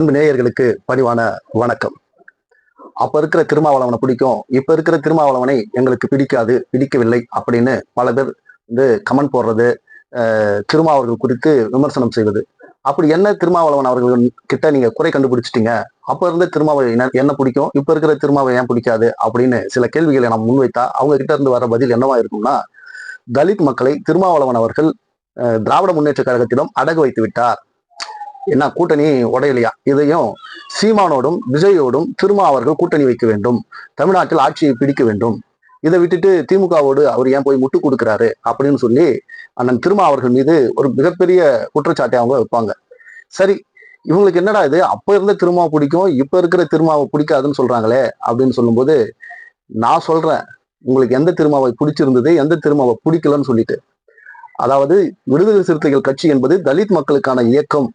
அன்பு நேயர்களுக்கு பணிவான வணக்கம். அப்ப இருக்கிற திருமாவளவனை பிடிக்கும் இப்ப இருக்கிற திருமாவளவனை எங்களுக்கு பிடிக்காது பிடிக்கவில்லை அப்படின்னு பல பேர் வந்து கமெண்ட் போடுறது திருமாவர்கள் குறித்து விமர்சனம் செய்வது. அப்படி என்ன திருமாவளவன் அவர்கள் கிட்ட நீங்க குறை கண்டுபிடிச்சிட்டீங்க? அப்ப இருந்த திருமாவை என்ன- பிடிக்கும்? இப்ப இருக்கிற திருமாவை ஏன் பிடிக்காது? அப்படின்னு சில கேள்விகளை நாம் முன்வைத்தா அவங்க கிட்ட இருந்து வர பதில் என்னவா இருக்கும்னா தலித் மக்களை திருமாவளவன் அவர்கள் அஹ், திராவிட முன்னேற்ற கழகத்திடம் அடகு வைத்து விட்டார். என்ன கூட்டணி உடையலையா? இதையும் சீமானோடும் விஜயோடும் திருமா அவர்கள் கூட்டணி வைக்க வேண்டும். தமிழ்நாட்டில் ஆட்சியை பிடிக்க வேண்டும். இதை விட்டுட்டு திமுகவோடு அவர் ஏன் போய் முட்டு கொடுக்குறாரு அப்படின்னு சொல்லி அண்ணன் திருமா அவர்கள் மீது ஒரு மிகப்பெரிய குற்றச்சாட்டை அவங்க வைப்பாங்க. சரி இவங்களுக்கு என்னடா இது? அப்போ இருந்த திருமாவை பிடிக்கும் இப்போ இருக்கிற திருமாவை பிடிக்காதுன்னு சொல்றாங்களே அப்படின்னு சொல்லும்போது நான் சொல்றேன் உங்களுக்கு எந்த திருமாவை பிடிச்சிருந்தது எந்த திருமாவை பிடிக்கலன்னு சொல்லிட்டு. அதாவது விடுதலை சிறுத்தைகள் கட்சி என்பது தலித் மக்களுக்கான இயக்கம்.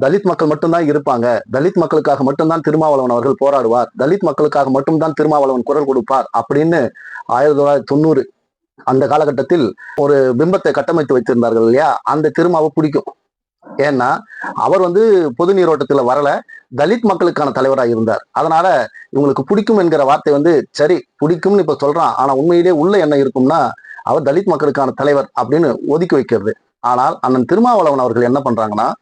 தலித் மக்கள் மட்டும்தான் இருப்பாங்க. தலித் மக்களுக்காக மட்டும்தான் திருமாவளவன் அவர்கள் போராடுவார். தலித் மக்களுக்காக மட்டும்தான் திருமாவளவன் குரல் கொடுப்பார் அப்படின்னு ஆயிரத்தி தொள்ளாயிரத்தி தொண்ணூறு அந்த காலகட்டத்தில் ஒரு பிம்பத்தை கட்டமைத்து வைத்திருந்தார்கள் இல்லையா? அந்த திருமாவை பிடிக்கும். ஏன்னா அவர் வந்து பொது நீரோட்டத்துல வரல. தலித் மக்களுக்கான தலைவராக இருந்தார். அதனால இவங்களுக்கு பிடிக்கும் என்கிற வார்த்தை வந்து சரி பிடிக்கும்னு இப்ப சொல்றான். ஆனா உண்மையிலேயே உள்ள என்ன இருக்கும்னா அவர் தலித் மக்களுக்கான தலைவர் அப்படின்னு ஒதுக்கி வைக்கிறது. ஆனால் அண்ணன் திருமாவளவன் அவர்கள் என்ன பண்றாங்கன்னா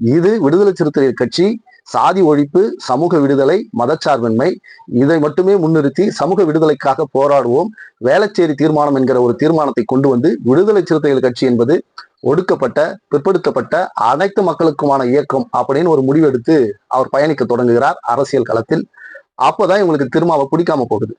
இது விடுதலை சிறுத்தைகள் கட்சி சாதி ஒழிப்பு சமூக விடுதலை மதச்சார்பின்மை. இதை மட்டுமே முன்னிறுத்தி சமூக விடுதலைக்காக போராடுவோம். வேளச்சேரி தீர்மானம் என்கிற ஒரு தீர்மானத்தை கொண்டு வந்து விடுதலை சிறுத்தைகள் கட்சி என்பது ஒடுக்கப்பட்ட பிற்படுத்தப்பட்ட அனைத்து மக்களுக்குமான இயக்கம் அப்படின்னு ஒரு முடிவெடுத்து அவர் பயணிக்க தொடங்குகிறார் அரசியல் களத்தில். அப்போதான் இவங்களுக்கு திருமாவை பிடிக்காம போகுது.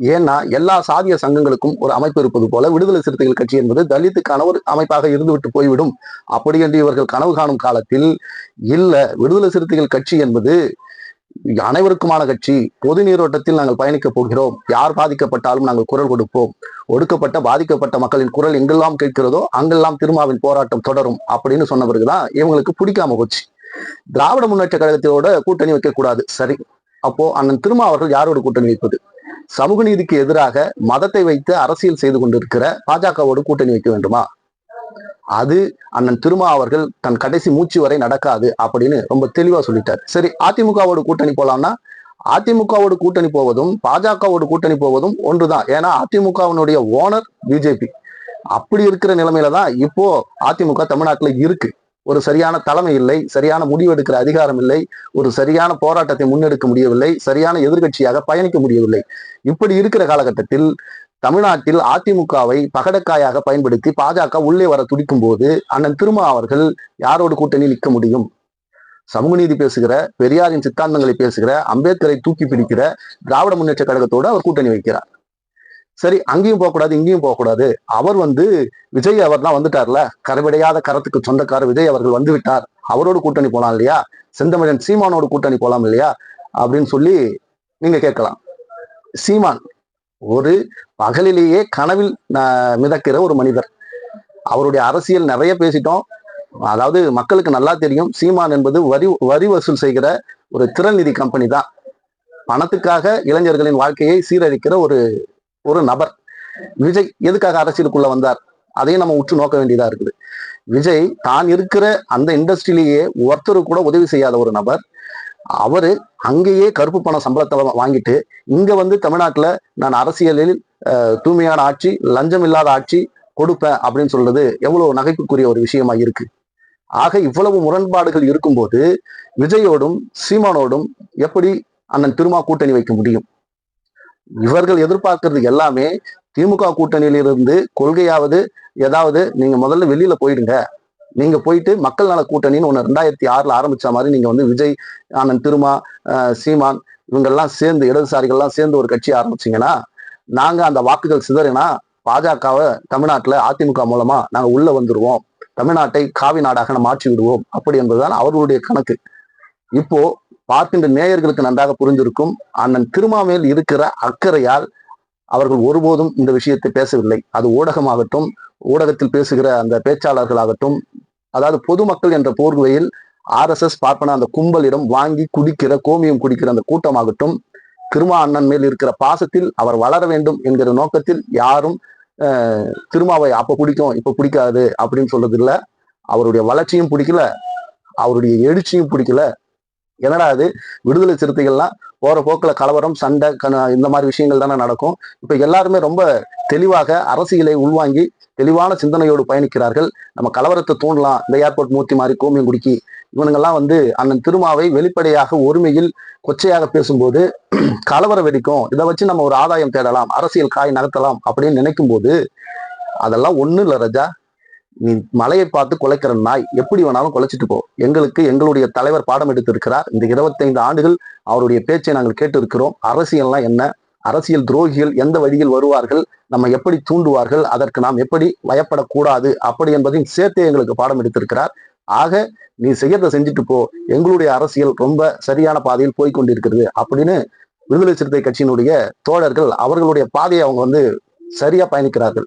ஏன்னா எல்லா சாதிய சங்கங்களுக்கும் ஒரு அமைப்பு இருப்பது போல விடுதலை சிறுத்தைகள் கட்சி என்பது தலித்துக்கான ஒரு அமைப்பாக இருந்துவிட்டு போய்விடும். அப்படி என்று இவர்கள் கனவு காணும் காலத்தில் இல்ல விடுதலை சிறுத்தைகள் கட்சி என்பது அனைவருக்குமான கட்சி பொது நீரோட்டத்தில் நாங்கள் பயணிக்க போகிறோம். யார் பாதிக்கப்பட்டாலும் நாங்கள் குரல் கொடுப்போம். ஒடுக்கப்பட்ட பாதிக்கப்பட்ட மக்களின் குரல் எங்கெல்லாம் கேட்கிறதோ அங்கெல்லாம் திருமாவின் போராட்டம் தொடரும் அப்படின்னு சொன்ன பிறகுதான் இவங்களுக்கு பிடிக்காம போச்சு. திராவிட முன்னேற்ற கழகத்தோட கூட்டணி வைக்க கூடாது. சரி. அப்போ அண்ணன் திருமா அவர்கள் யாரோட கூட்டணி வைப்பது? சமூக நீதிக்கு எதிராக மதத்தை வைத்து அரசியல் செய்து கொண்டிருக்கிற பாஜகவோடு கூட்டணி வைக்க வேண்டுமா? அது அண்ணன் திருமா அவர்கள் தன் கடைசி மூச்சு வரை நடக்காது அப்படின்னு ரொம்ப தெளிவா சொல்லிட்டார். சரி அதிமுகவோடு கூட்டணி போலாம்னா அதிமுகவோடு கூட்டணி போவதும் பாஜகவோடு கூட்டணி போவதும் ஒன்றுதான். ஏன்னா அதிமுகவினுடைய ஓனர் பிஜேபி. அப்படி இருக்கிற நிலைமையில தான் இப்போ அதிமுக தமிழ்நாட்டுல இருக்கு. ஒரு சரியான தலைமை இல்லை சரியான முடிவெடுக்கிற அதிகாரம் இல்லை ஒரு சரியான போராட்டத்தை முன்னெடுக்க முடியவில்லை சரியான எதிர்கட்சியாக பயணிக்க முடியவில்லை. இப்படி இருக்கிற காலகட்டத்தில் தமிழ்நாட்டில் அதிமுகவை பகடக்காயாக பயன்படுத்தி பாஜக உள்ளே வர துடிக்கும் போது அண்ணன் திருமா அவர்கள் யாரோடு கூட்டணி நிற்க முடியும்? சமூக நீதி பேசுகிற பெரியாரின் சித்தாந்தங்களை பேசுகிற அம்பேத்கரை தூக்கி பிடிக்கிற திராவிட முன்னேற்ற கழகத்தோடு அவர் கூட்டணி வைக்கிறார். சரி அங்கேயும் போகக்கூடாது இங்கேயும் போகக்கூடாது. அவர் வந்து விஜய் அவர் தான் வந்துட்டார்ல? கரவிடையாத கரத்துக்கு சொந்தக்காரர் விஜய் அவர்கள் வந்து விட்டார் அவரோடு கூட்டணி போலாம் இல்லையா? செந்தமிழன் சீமானோடு கூட்டணி போலாம் இல்லையா? அப்படின்னு சொல்லி நீங்க கேட்கலாம். சீமான் ஒரு பகலிலேயே கனவில் மிதக்கிற ஒரு மனிதர். அவருடைய அரசியல் நிறைய பேசிட்டோம். அதாவது மக்களுக்கு நல்லா தெரியும் சீமான் என்பது வரி வரி வசூல் செய்கிற ஒரு திறநிதி கம்பெனி தான். பணத்துக்காக இளைஞர்களின் வாழ்க்கையை சீரழிக்கிற ஒரு ஒரு நபர். விஜய் எதுக்காக அரசியலுக்குள்ள வந்தார்? அதையும் நம்ம உற்று நோக்க வேண்டியதா இருக்குது. விஜய் தான் இருக்கிற அந்த இண்டஸ்ட்ரியிலேயே ஒருத்தர் கூட உதவி செய்யாத ஒரு நபர். அவரு அங்கேயே கருப்பு பணம் சம்பளத்தை வாங்கிட்டு இங்க வந்து தமிழ்நாட்டுல நான் அரசியலில் தூய்மையான ஆட்சி லஞ்சம் இல்லாத ஆட்சி கொடுப்பேன் அப்படின்னு சொல்றது எவ்வளவு நகைப்புக்குரிய ஒரு விஷயமா இருக்கு. ஆக இவ்வளவு முரண்பாடுகள் இருக்கும்போது விஜயோடும் சீமானோடும் எப்படி அண்ணன் திருமா கூட்டணி வைக்க முடியும்? இவர்கள் எதிர்பார்க்கறது எல்லாமே திமுக கூட்டணியிலிருந்து கொள்கையாவது ஏதாவது நீங்க முதல்ல வெளியில போயிடுங்க. நீங்க போயிட்டு மக்கள் நல கூட்டணின்னு ஒன்று ரெண்டாயிரத்தி ஆறுல ஆரம்பிச்ச மாதிரி நீங்க வந்து விஜய் ஆனந்த் திருமா சீமான் இவங்கெல்லாம் சேர்ந்து இடதுசாரிகள்லாம் சேர்ந்து ஒரு கட்சி ஆரம்பிச்சீங்கன்னா நாங்க அந்த வாக்குகள் சிதறினா பாஜகவை தமிழ்நாட்டுல அதிமுக மூலமா நாங்க உள்ள வந்துருவோம். தமிழ்நாட்டை காவி நாடாக நம்ம மாற்றி விடுவோம். அப்படி என்பதுதான் அவர்களுடைய கணக்கு. இப்போ பார்க்கின்ற நேயர்களுக்கு நன்றாக புரிந்திருக்கும். அண்ணன் திருமாமேல் இருக்கிற அக்கறையால் அவர்கள் ஒருபோதும் இந்த விஷயத்தை பேசவில்லை. அது ஊடகமாகட்டும் ஊடகத்தில் பேசுகிற அந்த பேச்சாளர்களாகட்டும் அதாவது பொதுமக்கள் என்ற போர்வையில் ஆர்எஸ்எஸ் பார்ப்பன அந்த கும்பலிடம் வாங்கி குடிக்கிற கோமியம் குடிக்கிற அந்த கூட்டமாகட்டும் திருமா அண்ணன் மேல் இருக்கிற பாசத்தில் அவர் வளர வேண்டும் என்கிற நோக்கத்தில் யாரும் திருமாவை அப்ப பிடிக்கும் இப்ப பிடிக்காது அப்படின்னு சொல்றது இல்லை அவருடைய வளர்ச்சியும் பிடிக்கல அவருடைய எழுச்சியும் பிடிக்கல. என்னடா அது விடுதலை சிறுத்தைகள்லாம் போற போக்குல கலவரம் சண்டை கன- இந்த மாதிரி விஷயங்கள் தானே நடக்கும். இப்ப எல்லாருமே ரொம்ப தெளிவாக அரசியலை உள்வாங்கி தெளிவான சிந்தனையோடு பயணிக்கிறார்கள். நம்ம கலவரத்தை தூண்டலாம். இந்த ஏர்போர்ட் மூர்த்தி மாதிரி கோமியங்குடிக்கு இவனுங்கெல்லாம் வந்து அண்ணன் திருமாவை வெளிப்படையாக ஒருமையில் கொச்சையாக பேசும்போது கலவரம் வெடிக்கும். இதை வச்சு நம்ம ஒரு ஆதாயம் தேடலாம். அரசியல் காய் நகர்த்தலாம் அப்படின்னு நினைக்கும் போது அதெல்லாம் ஒன்றும் இல்லை ரஜா. நீ மலையை பார்த்து குலைக்கிற நாய் எப்படி வேணாலும் குலைச்சிட்டு போ. எங்களுக்கு எங்களுடைய தலைவர் பாடம் எடுத்திருக்கிறார். இந்த 25 ஆண்டுகள் அவருடைய பேச்சை நாங்கள் கேட்டு இருக்கிறோம் அரசியல்லாம் என்ன? அரசியல் துரோகிகள் எந்த வழியில் வருவார்கள்? நம்ம எப்படி தூண்டுவார்கள்? அதற்கு நாம் எப்படி பயப்படக்கூடாது? அப்படி என்பதையும் சேர்த்தே எங்களுக்கு பாடம் எடுத்திருக்கிறார். ஆக நீ செய்யறதை செஞ்சுட்டு போ. எங்களுடைய அரசியல் ரொம்ப சரியான பாதையில் போய்கொண்டிருக்கிறது அப்படின்னு விடுதலை சிறுத்தை கட்சியினுடைய தோழர்கள் அவர்களுடைய பாதையை அவங்க வந்து சரியா பயணிக்கிறார்கள்.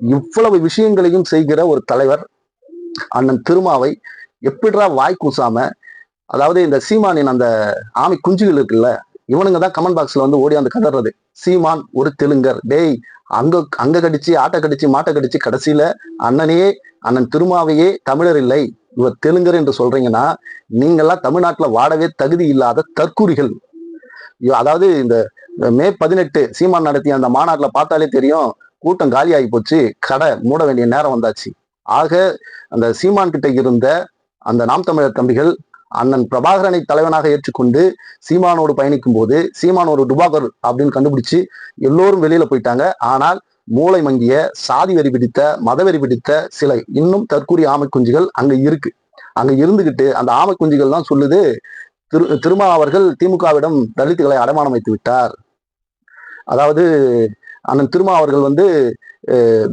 இவ்வளவு விஷயங்களையும் செய்கிற ஒரு தலைவர் அண்ணன் திருமாவை எப்படிடா வாய் கூசாம அதாவது இந்த சீமானின் அந்த ஆமை குஞ்சுகள் இருக்குல்ல இவனுங்க தான் கமெண்ட் பாக்ஸ்ல வந்து ஓடி அந்த கதறது. சீமான் ஒரு தெலுங்கர். டேய் அங்க அங்க கடிச்சு ஆட்டை கடிச்சு மாட்டை கடிச்சு கடைசியில அண்ணனையே அண்ணன் திருமாவையே தமிழர் இல்லை. இவர் தெலுங்கர் என்று சொல்றீங்கன்னா நீங்கெல்லாம் தமிழ்நாட்டுல வாடவே தகுதி இல்லாத தற்கூறிகள். ஐயோ, அதாவது இந்த மே பதினெட்டு சீமான் நடத்திய அந்த மாநாட்டில் பார்த்தாலே தெரியும் கூட்டம் காலியாகி போச்சு. கடை மூட வேண்டிய நேரம் வந்தாச்சு. ஆக அந்த சீமான் கிட்ட இருந்த அந்த நாம் தமிழர் தம்பிகள் அண்ணன் பிரபாகரனை தலைவனாக ஏற்றுக்கொண்டு சீமானோடு பயணிக்கும் போது சீமான் ஒரு டுபாகர் அப்படின்னு கண்டுபிடிச்சு எல்லோரும் வெளியில போயிட்டாங்க. ஆனால் மூளை மங்கிய சாதி வெறி பிடித்த மதவெறி பிடித்த சிலை இன்னும் தற்கூரி ஆமை குஞ்சுகள் அங்க இருக்கு. அங்க இருந்துகிட்டு அந்த ஆமை குஞ்சுகள் தான் சொல்லுது திரு திருமா அவர்கள் திமுகவிடம் தலித்துகளை அடமானம் வைத்து விட்டார். அதாவது அண்ணன் திருமா அவர்கள் வந்து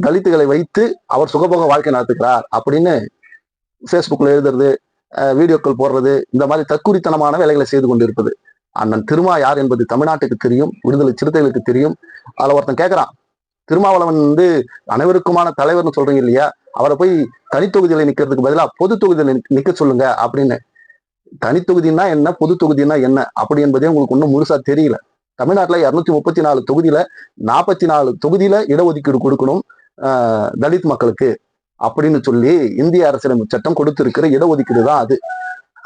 தலித்துகளை வைத்து அவர் சுகபோக வாழ்க்கை நடத்துகிறார் அப்படின்னு ஃபேஸ்புக்கில் எழுதுறது வீடியோக்கள் போடுறது இந்த மாதிரி தற்குறித்தனமான வேலைகளை செய்து கொண்டிருப்பது. அண்ணன் திருமா யார் என்பது தமிழ்நாட்டுக்கு தெரியும் விடுதலை சிறுத்தைகளுக்கு தெரியும். அதில் ஒருத்தன் கேட்கறான் திருமாவளவன் வந்து அனைவருக்குமான தலைவர்னு சொல்றீங்க இல்லையா? அவரை போய் தனித்தொகுதியில நிக்கிறதுக்கு பதிலாக பொது தொகுதியில நிக்க- நிக்க சொல்லுங்க அப்படின்னு. தனித்தொகுதினா என்ன பொது தொகுதினா என்ன அப்படி என்பதே உங்களுக்கு ஒன்றும் முழுசா தெரியல. தமிழ்நாட்டுல இருநூத்தி முப்பத்தி நாலு தொகுதியில நாற்பத்தி நாலு தொகுதியில இடஒதுக்கீடு கொடுக்கணும் தலித் மக்களுக்கு அப்படின்னு சொல்லி இந்திய அரசியலமைப்பு சட்டம் கொடுத்திருக்கிற இடஒதுக்கீடு தான் அது.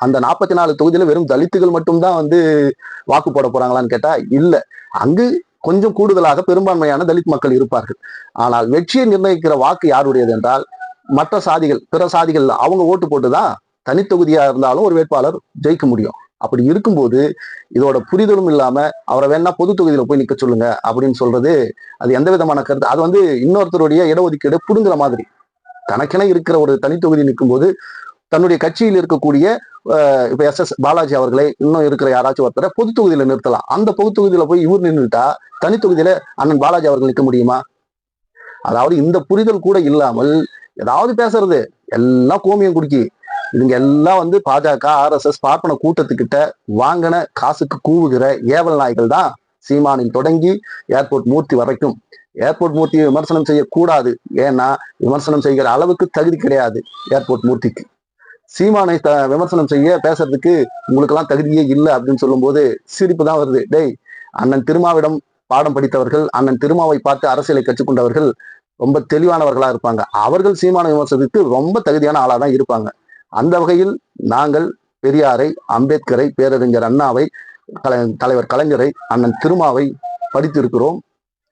அந்த நாற்பத்தி நாலு தொகுதியில வெறும் தலித்துகள் மட்டும்தான் வந்து வாக்கு போட போறாங்களான்னு கேட்டா இல்ல. அங்கு கொஞ்சம் கூடுதலாக பெரும்பான்மையான தலித் மக்கள் இருப்பார்கள். ஆனால் வெற்றியை நிர்ணயிக்கிற வாக்கு யாருடையது என்றால் மற்ற சாதிகள் பிற சாதிகள் அவங்க ஓட்டு போட்டுதான் தனித்தொகுதியா இருந்தாலும் ஒரு வேட்பாளர் ஜெயிக்க முடியும். அப்படி இருக்கும்போது இதோட புரிதலும் இல்லாம அவரை வேணா பொது தொகுதியில போய் நிக்க சொல்லுங்க அப்படின்னு சொல்றது அது எந்த விதமான கருத்து? அது வந்து இன்னொருத்தருடைய இடஒதுக்கீடு புடுங்குற மாதிரி. தனக்கென இருக்கிற ஒரு தனித்தொகுதி நிற்கும்போது தன்னுடைய கட்சியில் இருக்கக்கூடிய இப்போ இப்ப எஸ் எஸ் பாலாஜி அவர்களை இன்னும் இருக்கிற யாராச்சும் ஒருத்தரை பொது தொகுதியில நிறுத்தலாம். அந்த பொது தொகுதியில போய் இவர் நின்றுட்டா தனித்தொகுதியில அண்ணன் பாலாஜி அவர்கள் நிற்க முடியுமா? அதாவது இந்த புரிதல் கூட இல்லாமல் ஏதாவது பேசுறது. எல்லாம் கோமியம் குடிக்கி. இதுங்க எல்லாம் வந்து பாஜக ஆர்எஸ்எஸ் பார்ப்பன கூட்டத்துக்கிட்ட வாங்கின காசுக்கு கூவுகிற ஏவல் நாய்கள் தான் சீமானில் தொடங்கி ஏர்போர்ட் மூர்த்தி வரைக்கும். ஏர்போர்ட் மூர்த்தியை விமர்சனம் செய்யக்கூடாது. ஏன்னா விமர்சனம் செய்கிற அளவுக்கு தகுதி கிடையாது ஏர்போர்ட் மூர்த்திக்கு. சீமானை த விமர்சனம் செய்ய பேசுறதுக்கு உங்களுக்கெல்லாம் தகுதியே இல்லை அப்படின்னு சொல்லும்போது சிரிப்பு தான் வருது. டேய் அண்ணன் திருமாவிடம் பாடம் படித்தவர்கள் அண்ணன் திருமாவை பார்த்து அரசியலை கற்றுக்கொண்டவர்கள் ரொம்ப தெளிவானவர்களா இருப்பாங்க. அவர்கள் சீமான விமர்சனத்துக்கு ரொம்ப தகுதியான ஆளா தான் இருப்பாங்க. அந்த வகையில் நாங்கள் பெரியாரை அம்பேத்கரை பேரறிஞர் அண்ணாவை கலை- தலைவர் கலைஞரை அண்ணன் திருமாவை படித்திருக்கிறோம்.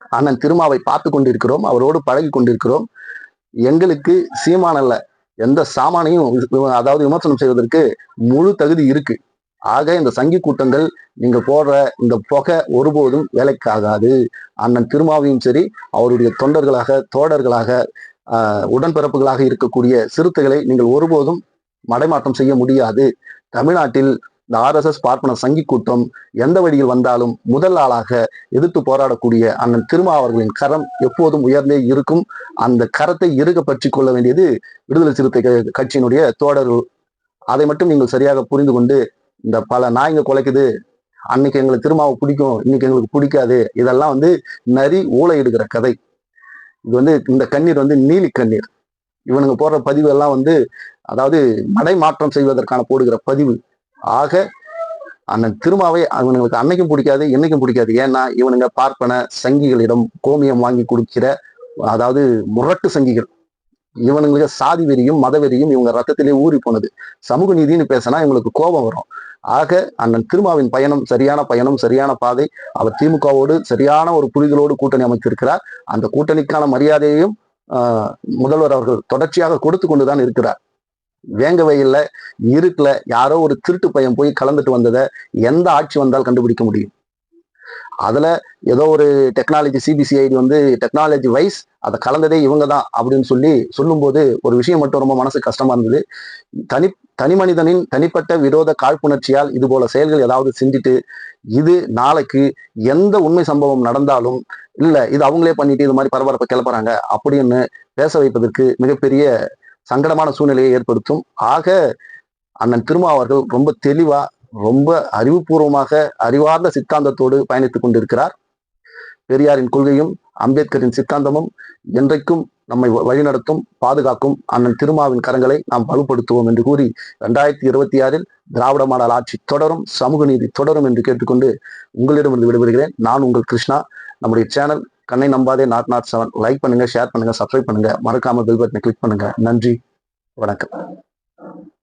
அண்ணன் திருமாவை பார்த்து கொண்டிருக்கிறோம். அவரோடு பழகி கொண்டிருக்கிறோம். எங்களுக்கு சீமானல்ல எந்த சாமானையும் அதாவது விமர்சனம் செய்வதற்கு முழு தகுதி இருக்கு. ஆக இந்த சங்கி கூட்டங்கள் நீங்க போடுற இந்த புகை ஒருபோதும் வேலைக்காகாது. அண்ணன் திருமாவையும் சரி அவருடைய தொண்டர்களாக தோடர்களாக உடன்பிறப்புகளாக இருக்கக்கூடிய சிறுத்தைகளை நீங்கள் ஒருபோதும் மடைமாற்றம் செய்ய முடியாது. தமிழ்நாட்டில் இந்த ஆர்எஸ்எஸ் பார்ப்பன சங்கி கூட்டம் எந்த வழியில் வந்தாலும் முதல் ஆளாக எதிர்த்து போராடக்கூடிய அண்ணன் திருமா அவர்களின் கரம் எப்போதும் உயர்ந்தே இருக்கும். அந்த கரத்தை இருக பற்றி கொள்ள வேண்டியது விடுதலை சிறுத்தை கட்சியினுடைய தோடர்கள் அதை மட்டும் நீங்கள் சரியாக புரிந்து கொண்டு இந்த பல நாய்ங்க குலைக்குது அன்னைக்கு எங்களுக்கு திருமாவை பிடிக்கும் இன்னைக்கு எங்களுக்கு பிடிக்காது இதெல்லாம் வந்து நரி ஊழையிடுகிற கதை. இது வந்து இந்த கண்ணீர் வந்து நீலி கண்ணீர். இவனுங்க போடுற பதிவு எல்லாம் வந்து அதாவது மடை மாற்றம் செய்வதற்கான போடுகிற பதிவு. ஆக அண்ணன் திருமாவை அவனுங்களுக்கு அன்னைக்கும் பிடிக்காது என்னைக்கும் பிடிக்காது. ஏன்னா இவனுங்க பார்ப்பன சங்கிகளிடம் கோமியம் வாங்கி கொடுக்கிற அதாவது முரட்டு சங்கிகள். இவனுங்களுக்கு சாதி வெறியும் மத வெறியும் இவங்க ரத்தத்திலே ஊறி போனது. சமூக நீதினு பேசினா இவங்களுக்கு கோபம் வரும். ஆக அண்ணன் திருமாவின் பயணம் சரியான பயணம் சரியான பாதை. அவர் திமுகவோடு சரியான ஒரு புரிதலோடு கூட்டணி அமைத்திருக்கிறார். அந்த கூட்டணிக்கான மரியாதையையும் முதல்வர் அவர்கள் தொடர்ச்சியாக கொடுத்து கொண்டுதான் இருக்கிறார். வேங்க வயல்ல இருட்டில் யாரோ ஒரு திருட்டு பையன் போய் கலந்துட்டு வந்ததை எந்த ஆட்சி வந்தால் கண்டுபிடிக்க முடியும். அதில் ஏதோ ஒரு டெக்னாலஜி சிபிசிஐடி வந்து டெக்னாலஜி வைஸ் அதை கலந்ததே இவங்க தான் அப்படின்னு சொல்லி சொல்லும்போது ஒரு விஷயம் மட்டும் ரொம்ப மனசு கஷ்டமா இருந்தது. தனி தனி மனிதனின் தனிப்பட்ட விரோத காழ்ப்புணர்ச்சியால் இது போல செயல்கள் ஏதாவது செஞ்சுட்டு இது நாளைக்கு எந்த உண்மை சம்பவம் நடந்தாலும் இல்லை இது அவங்களே பண்ணிட்டு இது மாதிரி பரபரப்பை கிளப்புறாங்க அப்படின்னு பேச வைப்பதற்கு மிகப்பெரிய சங்கடமான சூழ்நிலையை ஏற்படுத்தும். ஆக அண்ணன் திருமா அவர்கள் ரொம்ப தெளிவாக ரொம்ப அறிவுபூர்வமாக அறிவார்ந்த சித்தாந்தத்தோடு பயணித்துக் கொண்டிருக்கிறார். பெரியாரின் கொள்கையும் அம்பேத்கரின் சித்தாந்தமும் என்றைக்கும் நம்மை வ- வழிநடத்தும் பாதுகாக்கும் அண்ணன் திருமாவின் கரங்களை நாம் வலுப்படுத்துவோம் என்று கூறி இரண்டாயிரத்தி இருபத்தி ஆறில் திராவிட மாடல் ஆட்சி தொடரும் சமூக நீதி தொடரும் என்று கேட்டுக்கொண்டு உங்களிடமிருந்து விடுபடுகிறேன் நான் உங்கள் கிருஷ்ணா. நம்முடைய சேனல் கண்ணை நம்பாதே நாட் நாட் செவன். லைக் பண்ணுங்க ஷேர் பண்ணுங்க சப்ஸ்கிரைப் பண்ணுங்க. மறக்காம பெல் பட்டனை கிளிக் பண்ணுங்க. நன்றி. வணக்கம்.